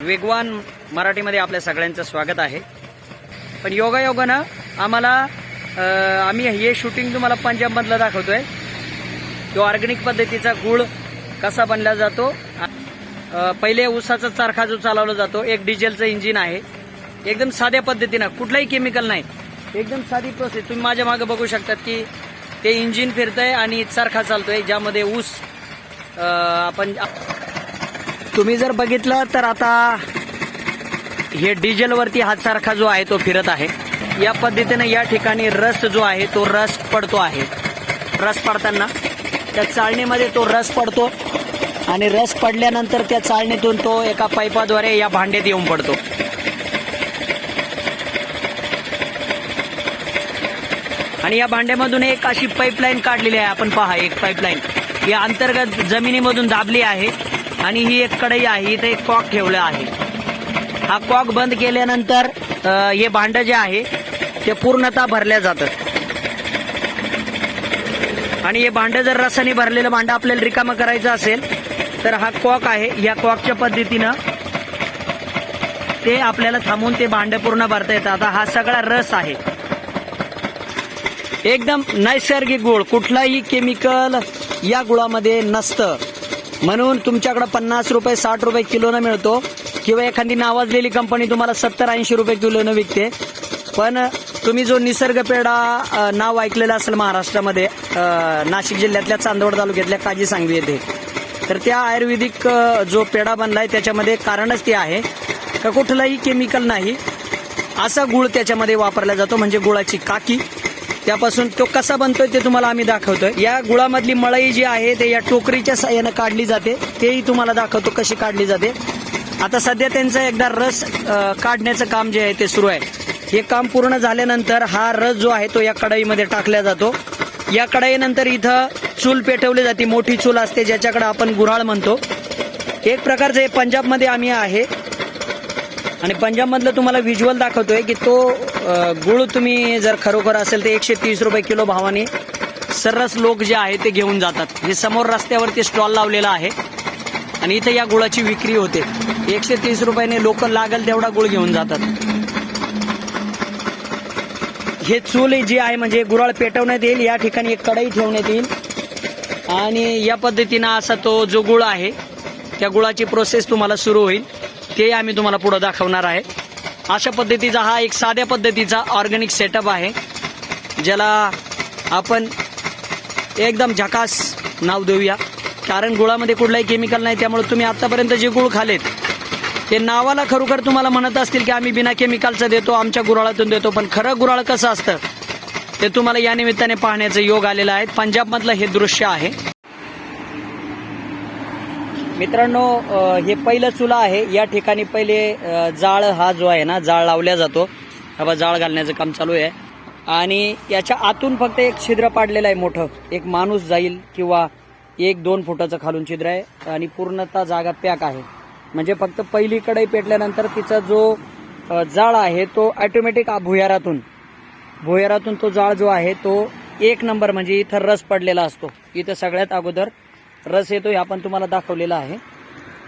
वेगवान मराठीमध्ये आपल्या सगळ्यांचं स्वागत आहे. पण योगायोगानं आम्हाला आम्ही हे शूटिंग तुम्हाला पंजाबमधलं दाखवतोय. तो ऑर्गॅनिक पद्धतीचा गुळ कसा बनला जातो पहिले ऊसाचा चरखा जो चालवला जातो एक डिझेलचं इंजिन आहे. एकदम साध्या पद्धतीनं कुठलाही केमिकल नाही. एकदम साधी प्रोसेस तुम्ही माझ्या मागे बघू शकतात की ते इंजिन फिरतंय आणि चरखा चालतोय ज्यामध्ये ऊस आपण तुम्ही जर बघितलं तर आता हे डिझेलवरती हातसारखा जो आहे तो फिरत आहे. या पद्धतीने या ठिकाणी रस जो आहे तो रस पडतो आहे. रस पडताना त्या चाळणीमध्ये तो रस पडतो आणि रस पडल्यानंतर त्या चाळणीतून तो एका पाईपाद्वारे या भांड्यात येऊन पडतो. आणि या भांड्यामधून एक अशी पाईपलाईन काढलेली आहे आपण पहा एक पाईपलाईन ही अंतर्गत जमिनीमधून दाबली आहे. आणि ही एक कढई आहे इथे एक कॉक ठेवलं आहे. हा कॉक बंद केल्यानंतर हे भांड जे आहे ते पूर्णतः भरल्या जातं आणि हे भांड जर रसाने भरलेलं भांड आपल्याला रिकामं करायचं असेल तर हा कॉक आहे या कॉकच्या पद्धतीनं ते आपल्याला थांबून ते भांड पूर्ण भरता येतं. आता हा सगळा रस आहे. एकदम नैसर्गिक गुळ कुठलाही केमिकल या गुळामध्ये नसतं. म्हणून तुमच्याकडे पन्नास रुपये साठ रुपये किलोनं मिळतो. किंवा एखादी नावाजलेली कंपनी तुम्हाला सत्तर ऐंशी रुपये किलोनं विकते. पण तुम्ही जो निसर्ग पेढा नाव ऐकलेलं असेल महाराष्ट्रामध्ये नाशिक जिल्ह्यातल्या चांदवड तालुक्यातल्या काजी सांगवी येथे तर त्या आयुर्वेदिक जो पेढा बनलाय त्याच्यामध्ये कारणच ते आहे. का कुठलंही केमिकल नाही. असा गुळ त्याच्यामध्ये वापरला जातो म्हणजे गुळाची काकी. त्यापासून तो कसा बनतोय ते तुम्हाला आम्ही दाखवतोय. या गुळामधली मळई जी आहे ते या टोकरीच्या साह्यानं काढली जाते. तेही तुम्हाला दाखवतो कशी काढली जाते. आता सध्या त्यांचं एकदा रस काढण्याचं काम जे आहे ते सुरू आहे. हे काम पूर्ण झाल्यानंतर हा रस जो आहे तो या कढईमध्ये टाकला जातो. या कढईनंतर इथं चूल पेटवली जाते. मोठी चूल असते ज्याच्याकडे आपण गुऱ्हाळ म्हणतो. एक प्रकारचं हे पंजाबमध्ये आम्ही आहे. आणि पंजाबमधलं तुम्हाला व्हिज्युअल दाखवतोय की तो गुळ तुम्ही जर खरोखर असेल तर एकशे तीस रुपये किलो भावाने सर्रास लोक जे आहे ते घेऊन जातात. हे समोर रस्त्यावरती स्टॉल लावलेला आहे. आणि इथं या गुळाची विक्री होते. एकशे तीस रुपयाने लोक लागल तेवढा गुळ घेऊन जातात. हे चूल जी आहे म्हणजे गुराळ पेटवण्यात येईल या ठिकाणी एक कढई ठेवण्यात येईल. आणि या पद्धतीनं असा तो जो गुळ आहे त्या गुळाची प्रोसेस तुम्हाला सुरू होईल. ते आम्ही तुम्हाला पुढे दाखवणार आहे. अशा पद्धतीचा हा एक साध्या पद्धतीचा ऑर्गॅनिक सेटअप आहे ज्याला आपण एकदम झकास नाव देऊया. कारण गुळामध्ये कुठलाही केमिकल नाही त्यामुळे तुम्ही आत्तापर्यंत जे गुळ खालेत ते नावाला खरोखर तुम्हाला म्हणत असतील की आम्ही बिना केमिकलचं देतो आमच्या गुराळातून देतो पण खरं गुराळ कसं असतं ते तुम्हाला या निमित्ताने पाहण्याचं योग आलेलं आहे. पंजाबमधलं हे दृश्य आहे. मित्रांनो हे पहिलं चुला आहे. या ठिकाणी पहिले जाळ हा जो आहे ना जाळ लावल्या जातो. बाबा जाळ घालण्याचं काम चालू आहे. आणि याच्या आतून फक्त एक छिद्र पाडलेलं आहे मोठं. एक माणूस जाईल किंवा एक दोन फुटाचं खालून छिद्र आहे. आणि पूर्णतः जागा पॅक आहे. म्हणजे फक्त पहिली कढई पेटल्यानंतर तिचा जो जाळ आहे तो ऑटोमॅटिक भुयारातून. भुयारातून तो जाळ जो आहे तो एक नंबर म्हणजे इथं रस पडलेला असतो. इथं सगळ्यात अगोदर रस येतो हे आपण तुम्हाला दाखवलेला आहे.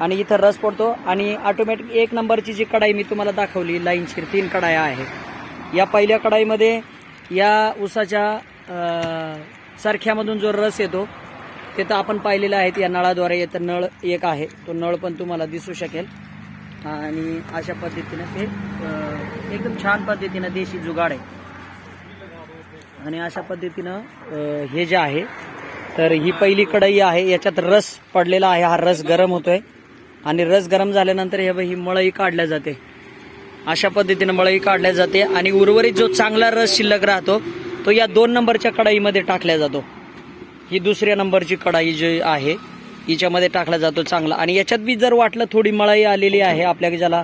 आणि इथं रस पडतो आणि ऑटोमॅटिक एक नंबरची जी कढाई मी तुम्हाला दाखवली लाईनशीर तीन कढाया आहेत या पहिल्या कढाईमध्ये या उसाच्या सारख्यामधून जो रस येतो ते तर आपण पाहिलेलं आहेत या नळाद्वारे येतं नळ एक आहे. तो नळ पण तुम्हाला दिसू शकेल. आणि अशा पद्धतीनं ते एकदम छान पद्धतीनं देशी जुगाड आहे. आणि अशा पद्धतीनं हे जे आहे तर ही पहिली कढई आहे. याच्यात रस पडलेला आहे. हा रस गरम होतोय. आणि रस गरम झाल्यानंतर हे ही मळई काढल्या जाते. अशा पद्धतीनं मळई काढल्या जाते. आणि उर्वरित जो चांगला रस शिल्लक राहतो तो या दोन नंबरच्या कढईमध्ये टाकल्या जातो. ही दुसऱ्या नंबरची कढाई जी आहे हिच्यामध्ये टाकला जातो चांगला. आणि याच्यात बी जर वाटलं थोडी मळई आलेली आहे आपल्या ज्याला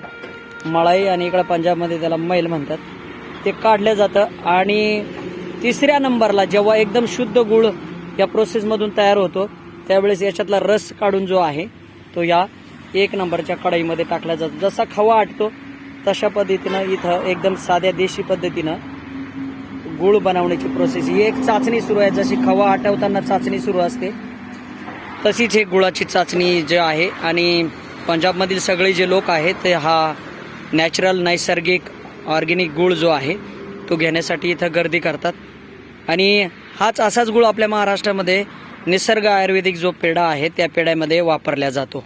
मळई आणि इकडं पंजाबमध्ये त्याला मैल म्हणतात ते काढलं जातं. आणि तिसऱ्या नंबरला जेव्हा एकदम शुद्ध गुळ या प्रोसेसमधून तयार होतो. त्यावेळेस याच्यातला रस काढून जो आहे तो या एक नंबरच्या कढईमध्ये टाकला जातो. जसा खवा आटतो तशा पद्धतीनं इथं एकदम साध्या देशी पद्धतीनं गुळ बनवण्याची प्रोसेस ही एक चाचणी सुरू आहे. जशी खवा आटवताना चाचणी सुरू असते तशीच हे गुळाची चाचणी जी आहे आणि पंजाबमधील सगळे जे लोक आहेत ते हा नॅचरल नैसर्गिक ऑर्गेनिक गूळ जो आहे तो घेण्यासाठी इथं गर्दी करतात. आणि हाच असाच गूळ आपल्या महाराष्ट्रामध्ये निसर्ग आयुर्वेदिक जो पेढा आहे त्या पेढ्यामध्ये वापरला जातो.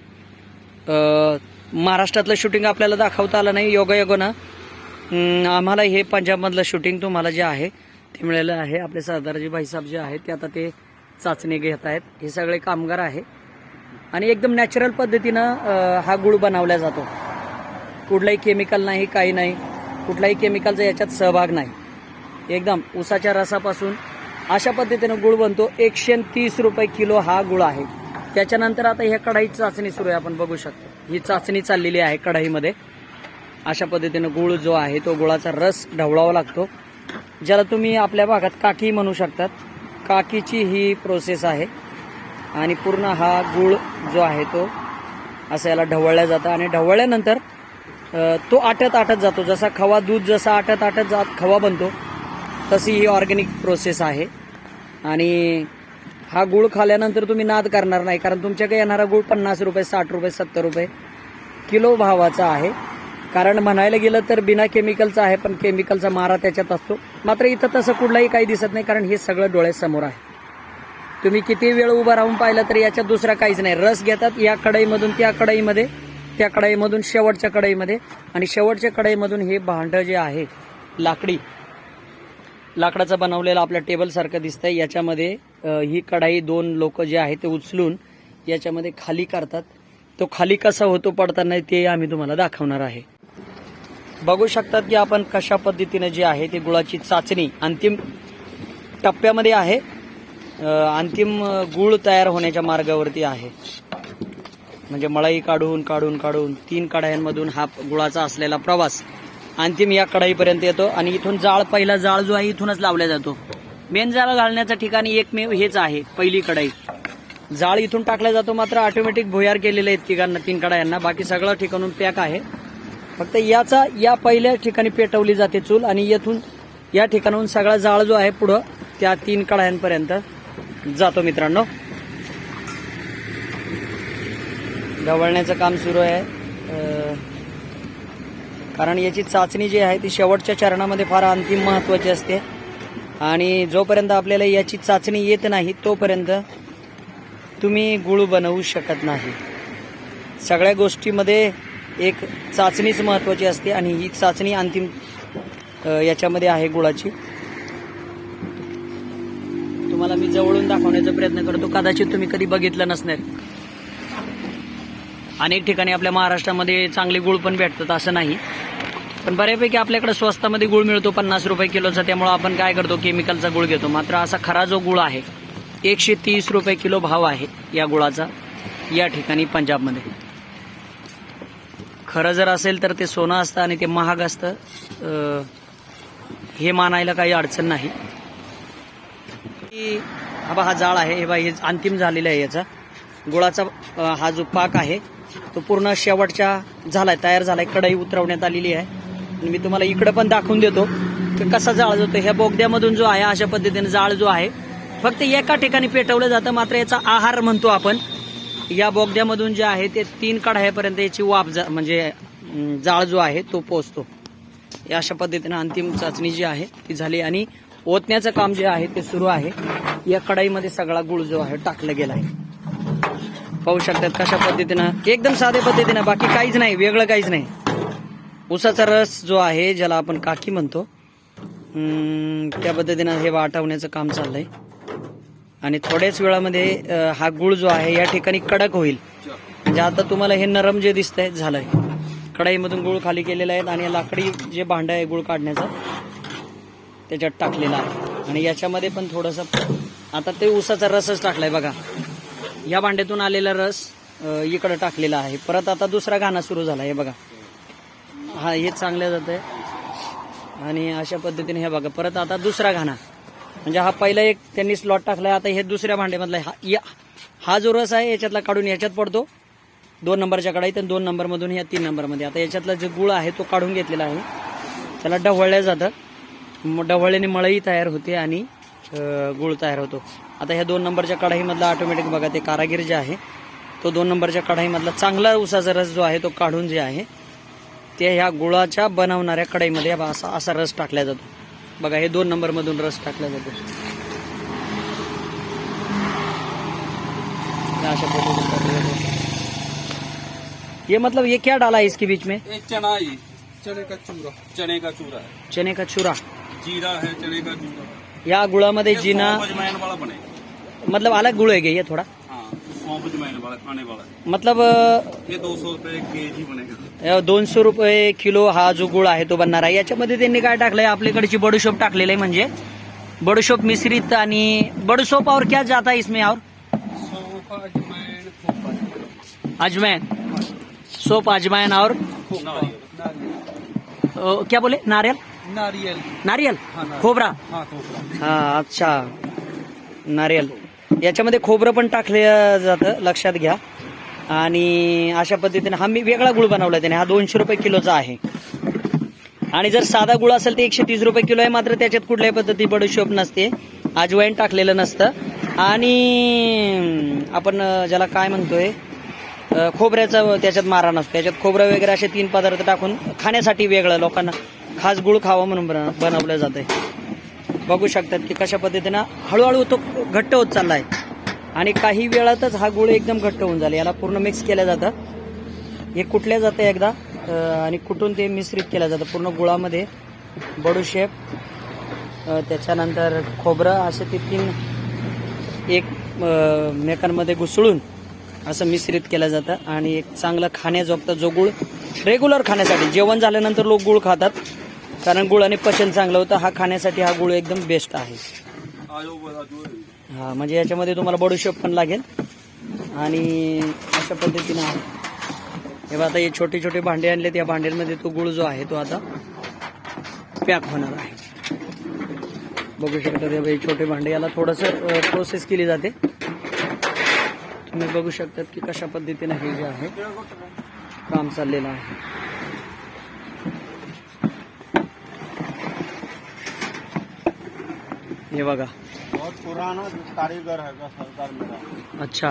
महाराष्ट्रातलं शूटिंग आपल्याला दाखवता आलं नाही योगायोगानं. आम्हाला हे पंजाबमधलं शूटिंग तुम्हाला जे आहे ते मिळालं आहे. आपले सरदारजी भाईसाहेब जे आहेत ते आता ते चाचणी घेत आहेत. हे सगळे कामगार आहे. आणि एकदम नॅचरल पद्धतीनं हा गुळ बनवला जातो. कुठलाही केमिकल नाही काही नाही. कुठलाही केमिकलचा याच्यात सहभाग नाही. एकदम उसाच्या रसापासून अशा पद्धतीनं गुळ बनतो. एकशे तीस रुपये किलो हा गुळ आहे. त्याच्यानंतर आता ह्या कढाई चाचणी सुरू आहे. आपण बघू शकतो. ही चाचणी चाललेली आहे कढाईमध्ये. अशा पद्धतीनं गुळ जो आहे तो गुळाचा रस ढवळावा लागतो. ज्याला तुम्ही आपल्या भागात काकी म्हणू शकतात. काकीची ही प्रोसेस आहे. आणि पूर्ण हा गुळ जो आहे तो असं याला ढवळल्या जातं. आणि ढवळल्यानंतर तो आटत आटत जातो. जसा खवा दूध जसा आटत आटत जात खवा बनतो तशी ही ऑर्गॅनिक प्रोसेस आहे. आणि हा गुळ खाल्यानंतर तुम्ही नाद करणार नाही कारण तुमच्याकडे येणारा गुळ पन्नास रुपये साठ रुपये सत्तर रुपये किलो भावाचा आहे. कारण म्हणायला गेलं तर बिना केमिकलचा आहे पण केमिकलचा मारा त्याच्यात असतो. मात्र इथं तसं कुठलाही काही दिसत नाही कारण हे सगळं डोळ्यासमोर आहे. तुम्ही किती वेळ उभा राहून पाहिलं तर याच्यात दुसरा काहीच नाही. रस घेतात या कढईमधून त्या कढईमध्ये त्या कढईमधून शेवटच्या कढईमध्ये. आणि शेवटच्या कढईमधून हे भांडं जे आहे लाकडी लाकडाचं बनवलेलं आपल्या टेबलसारखं दिसतंय. याच्यामध्ये ही कढाई दोन लोक जे आहे ते उचलून याच्यामध्ये खाली करतात. तो खाली कसा होतो पडताना ते आम्ही तुम्हाला दाखवणार आहे. बघू शकतात की आपण कशा पद्धतीनं जे आहे ते गुळाची चाचणी अंतिम टप्प्यामध्ये आहे. अंतिम गुळ तयार होण्याच्या मार्गावरती आहे. म्हणजे मळई काढून काढून काढून तीन कढायांमधून हा गुळाचा असलेला प्रवास अंतिम या कढाईपर्यंत येतो आणि इथून जाळ पहिला जाळ जो आहे इथूनच लावला जातो. मेन जाळ घालण्याच्या ठिकाणी एकमेव हेच आहे पहिली कढाई. जाळ इथून टाकला जातो मात्र ऑटोमॅटिक भुयार केलेले आहेत तिघांना तीन कढायांना. बाकी सगळं ठिकाणून पॅक आहे. फक्त याचा या पहिल्या ठिकाणी पेटवली जाते चूल आणि येथून या ठिकाणाहून सगळा जाळ जो आहे पुढं त्या तीन कढायांपर्यंत जातो मित्रांनो. ढवळण्याचं काम सुरू आहे. कारण याची चाचणी जी आहे ती शेवटच्या चरणामध्ये फार अंतिम महत्वाची असते. आणि जोपर्यंत आपल्याला याची चाचणी येत नाही तोपर्यंत तुम्ही गुळ बनवू शकत नाही. सगळ्या गोष्टीमध्ये एक चाचणीच महत्वाची असते आणि ही चाचणी अंतिम याच्यामध्ये आहे गुळाची. तुम्हाला मी जवळून दाखवण्याचा प्रयत्न करतो. कदाचित तुम्ही कधी बघितलं नसणार. अनेक ठिकाणी आपल्या महाराष्ट्रामध्ये चांगले गुळ पण भेटतात असं नाही. पण बऱ्यापैकी आपल्याकडे स्वस्तामध्ये गुळ मिळतो पन्नास रुपये किलोचा त्यामुळं आपण काय करतो केमिकलचा गुळ घेतो. मात्र असा खरा जो गुळ आहे एकशे तीस रुपये किलो भाव आहे या गुळाचा या ठिकाणी पंजाबमध्ये. खरं जर असेल तर ते सोनं असतं आणि ते महाग असतं हे मानायला काही अडचण नाही. हा बा हा जाळ आहे हे बा हे अंतिम झालेलं आहे याचा. गुळाचा हा जो पाक आहे तो पूर्ण शेवटच्या झालाय तयार झालाय कढई उतरवण्यात आलेली आहे. मी तुम्हाला इकडं पण दाखवून देतो की कसा जाळ जातो ह्या बोगद्यामधून जो आहे अशा पद्धतीने जाळ जो आहे फक्त एका ठिकाणी पेटवलं जातं मात्र याचा आहार म्हणतो आपण. या बोगद्यामधून जे आहे ते तीन कढायापर्यंत याची वाफ जा म्हणजे जाळ जो आहे तो पोचतो या अशा पद्धतीनं अंतिम चाचणी जी आहे ती झाली आणि ओतण्याचं काम जे आहे ते सुरू आहे. या कढाईमध्ये सगळा गुळ जो आहे टाकला गेला आहे. पाहू शकतात कशा पद्धतीनं एकदम साध्या पद्धतीनं बाकी काहीच नाही वेगळं काहीच नाही. उसाचा रस जो आहे ज्याला आपण काकी म्हणतो त्या पद्धतीनं हे वाटवण्याचं काम चाललंय. आणि थोड्याच वेळामध्ये हा गुळ जो आहे या ठिकाणी कडक होईल. म्हणजे आता तुम्हाला हे नरम जे दिसतंय झालंय. कढाईमधून गुळ खाली केलेला आहे आणि लाकडी जे भांड आहे गुळ काढण्याचं त्याच्यात टाकलेला आहे. आणि याच्यामध्ये पण थोडंसं आता ते उसाचा रसच टाकलाय बघा. या भांड्यातून आलेला रस इकडं टाकलेला आहे. परत आता दुसरा गाणं सुरू झाला हे बघा. हा हे चांगलं जात आहे. आणि अशा पद्धतीने हे बघा परत आता दुसरा घाणा. म्हणजे हा पहिला एक त्यांनी स्लॉट टाकलाय आता हे दुसऱ्या भांड्यामधला हा या हा जो रस आहे याच्यातला काढून याच्यात पडतो. दोन नंबरच्या कढाईत आणि दोन नंबरमधून या तीन नंबरमध्ये. आता याच्यातला जे गुळ आहे तो काढून घेतलेला आहे. त्याला ढवळल्या जातं डवळल्याने ढवळल्याने मळई तयार होते आणि गुळ तयार होतो. आता ह्या दोन नंबरच्या कढाईमधला ऑटोमॅटिक बघा ते कारागीर जे आहे तो दोन नंबरच्या कढाईमधला चांगला उसाचा रस जो आहे तो काढून जे आहे ते ह्या गुळाच्या बनवणाऱ्या कढईमध्ये असा असा रस टाकला जातो. बघा हे दोन नंबरमधून रस टाकला जातो. अशा पद्धतीने. ये मतलब ये क्या डाला है इसके बीच में? ये चना ही चने का चूरा। चने का चूरा चने का चुरा। जीरा है चने का चूरा। या गुळामध्ये ये जिना बनेगा मतलब अलग गुळ है क्या ये थोड़ा? हाँ सौंफ अजवाइन वाला खाने वाला। है। मतलब ये दो सौ रुपए के जी बनेगा। दोनशे रुपये किलो हा जो गुळ आहे तो बनणार आहे. याच्यामध्ये त्यांनी काय टाकलंय? आपल्याकडची बडूशोप टाकलेलं आहे म्हणजे. बडूशोप मिश्रित आणि बडूशोप और क्या जाता है इसमें और? सौंफ अजवाइन खोपा। सोप अजमैन और नारियल अ, क्या बोले? नारियल? नारियल। नारियल? हा, नारियल. खोबरा? हाँ खोपरा हा अच्छा। नारियल। याच्यामध्ये खोबरं पण टाकलं जातं लक्षात घ्या. आणि अशा पद्धतीने हा मी वेगळा गुळ बनवला त्याने. हा दोनशे रुपये किलोचा आहे. आणि जर साधा गुळ असेल तर एकशे तीस रुपये किलो आहे मात्र त्याच्यात कुठल्याही पद्धती बडीशोप नसते. अजवाईन टाकलेलं नसतं. आणि आपण ज्याला काय म्हणतोय खोबऱ्याचा त्याच्यात मारा नसतो. त्याच्यात खोबरं वगैरे असे तीन पदार्थ टाकून खाण्यासाठी वेगळं लोकांना खास गुळ खावा म्हणून बन- बनवलं जातंय. बघू शकतात की कशा पद्धतीनं हळूहळू तो घट्ट होत चाललाय. आणि काही वेळातच हा गुळ एकदम घट्ट होऊन झाला याला पूर्ण मिक्स केलं जातं. हे कुटल्या जातं एकदा? आणि कुठून ते मिश्रित केलं जातं? पूर्ण गुळामध्ये बडूशेप त्याच्यानंतर खोबरं असे ते तीन एक मेकांमध्ये घुसळून असं मिश्रित केलं जातं. आणि एक चांगलं खाण्याजोगतं जो गुळ रेग्युलर खाण्यासाठी जेवण झाल्यानंतर लोक गुळ खातात. कारण गुळाने पचन चांगलं होतं हा खाण्यासाठी हा गुळ एकदम बेस्ट आहे. हा म्हणजे याच्यामध्ये तुम्हाला बडूशेप पण लागेल. आणि अशा पद्धतीनं आहे. हे बघा आता हे छोटे छोटे भांडे आणलेत या भांड्यांमध्ये तो गुळ जो आहे तो आता पॅक होणार आहे. बघू शकता हे छोटे भांडे याला थोडंसं प्रोसेस केली जाते. तुम्ही बघू शकतात की कशा पद्धतीनं हे जे आहे काम चाललेलं आहे. हे बघा. बहुत पुराना कारीगर है सरकार मेरा अच्छा.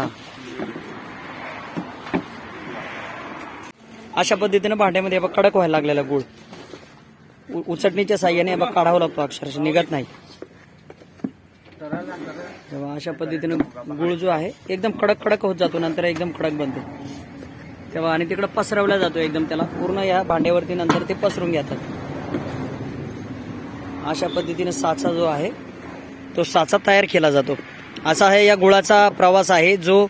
अशा पद्धतीनं भांड्यामध्ये बघ कडक व्हायला लागलेला गुळ. उचटणीच्या साह्याने बघ काढावा लागतो अक्षरशः निघत नाही. तेव्हा अशा पद्धतीनं गुळ जो आहे एकदम कडक कडक होत जातो नंतर एकदम कडक बनतो. तेव्हा आणि तिकडं पसरवला जातो एकदम त्याला. पूर्ण या भांड्यावरती नंतर ते पसरून घेतात. अशा पद्धतीने साचा जो आहे तो साचा तयार केला जातो. असा आहे या गुळाचा प्रवास आहे जो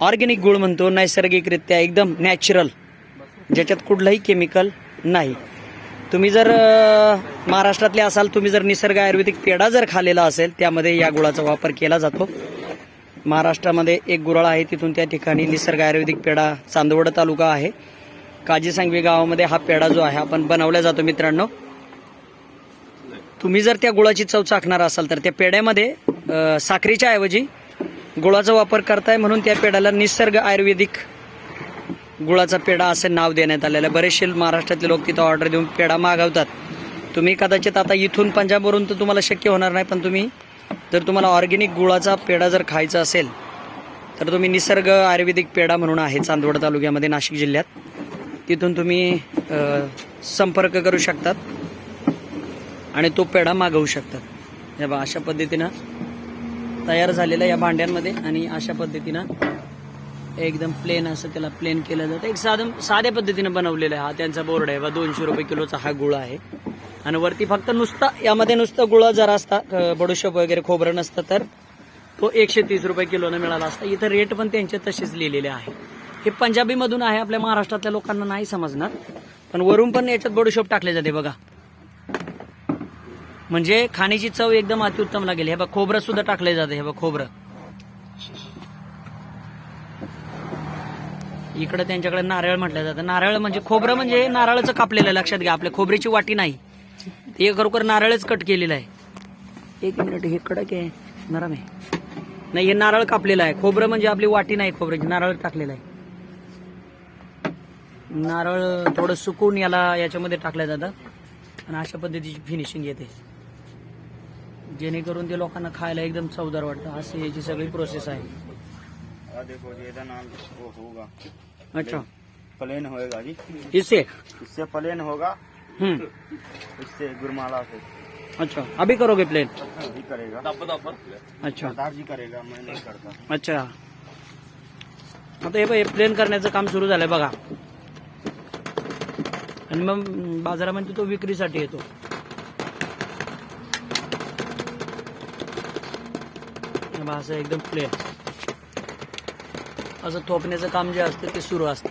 ऑर्गॅनिक गुळ म्हणतो नैसर्गिकरित्या एकदम नॅचरल ज्याच्यात कुठलंही केमिकल नाही. तुम्ही जर महाराष्ट्रातले असाल तुम्ही जर निसर्ग आयुर्वेदिक पेढा जर खालेला असेल त्यामध्ये या गुळाचा वापर केला जातो. महाराष्ट्रामध्ये एक गुराळ आहे तिथून त्या ठिकाणी निसर्ग आयुर्वेदिक पेढा चांदवड तालुका आहे. काजी सांगवी गावामध्ये हा पेढा जो आहे आपण बनवला जातो मित्रांनो. तुम्ही जर त्या गुळाची चव चाखणार असाल तर त्या पेढ्यामध्ये साखरेच्या ऐवजी गुळाचा वापर करताय म्हणून त्या पेढ्याला निसर्ग आयुर्वेदिक गुळाचा पेढा असं नाव देण्यात आलेलं आहे. बरेचसे महाराष्ट्रातले लोक तिथं ऑर्डर देऊन पेढा मागवतात. तुम्ही कदाचित आता इथून पंजाबवरून तर तुम्हाला शक्य होणार नाही पण तुम्ही जर तुम्हाला ऑर्गेनिक गुळाचा पेढा जर खायचा असेल तर तुम्ही निसर्ग आयुर्वेदिक पेढा म्हणून आहे चांदवड तालुक्यामध्ये नाशिक जिल्ह्यात. तिथून तुम्ही संपर्क करू शकतात. आणि तो पेढा मागवू शकतात. हे बा अशा पद्धतीनं तयार झालेलं या भांड्यांमध्ये आणि अशा पद्धतीनं एकदम प्लेन असं त्याला प्लेन केलं जातं. एक साधं साध्या पद्धतीनं बनवलेलं आहे हा त्यांचा बोर्ड आहे. बा दोनशे रुपये किलोचा हा गुळ आहे. आणि वरती फक्त नुसता यामध्ये नुसतं गुळ जर असता क- वगैरे खोबरं नसतं तर तो एकशे तीस रुपये किलोनं मिळाला असता. इथं रेट पण त्यांचे तसेच लिहिलेले आहे. हे पंजाबीमधून आहे आपल्या महाराष्ट्रातल्या लोकांना नाही समजणार. पण वरून पण याच्यात बडीशोप टाकले जाते बघा. म्हणजे खाण्याची चव एकदम अतिउत्तम लागेल. हे बघ खोबरं सुद्धा टाकलं जाते हे बघ खोबरं. इकडे त्यांच्याकडे नारळ म्हटलं जातं. नारळ म्हणजे खोबरं म्हणजे नारळाचं कापलेलं आहे, लक्षात घ्या. आपल्या खोबरीची वाटी नाही. ते खरोखर नारळच कट केलेलं आहे. एक मिनिट हे कडक आहे. नरम आहे. नाही हे नारळ कापलेलं आहे. खोबरं म्हणजे आपली वाटी नाही खोबऱ्याची नारळ टाकलेलं आहे. नारळ थोडं सुकून याला याच्यामध्ये टाकलं जातं. आणि अशा पद्धतीची फिनिशिंग येते. जेणेकरून ते लोकांना खायला एकदम चवदार वाटतं असं याची सगळी प्रोसेस आहे आ देखो जी ਇਹਦਾ नाम वो होगा अच्छा प्लेन होएगा जी इससे इससे प्लेन होगा हम्म इससे गुरमाला से अच्छा अभी करोगे प्लेन भी करेगा दब दब अच्छा सरदार जी करेगा मैं नहीं करता अच्छा आता हे प्लेन करण्याचं काम सुरू झालंय बघा आणि मग बाजारामध्ये तो विक्रीसाठी येतो असं एकदम प्लेन असं थोपण्याचं काम जे असतं ते सुरू असतं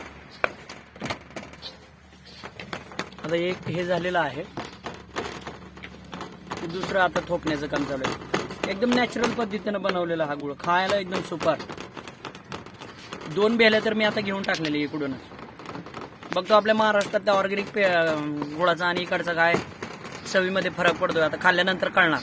आता एक हे झालेलं आहे. दुसरं आता थोपण्याचं काम चालू आहे. एकदम नॅचरल पद्धतीनं बनवलेला हा गुळ. खायला एकदम सुपर. दोन बेल्या तर मी आता घेऊन टाकलेले इकडूनच. बघतो आपल्या महाराष्ट्रात त्या ऑर्गॅनिक गुळाचा आणि इकडचा काय चवीमध्ये फरक पडतोय. आता खाल्ल्यानंतर कळणार.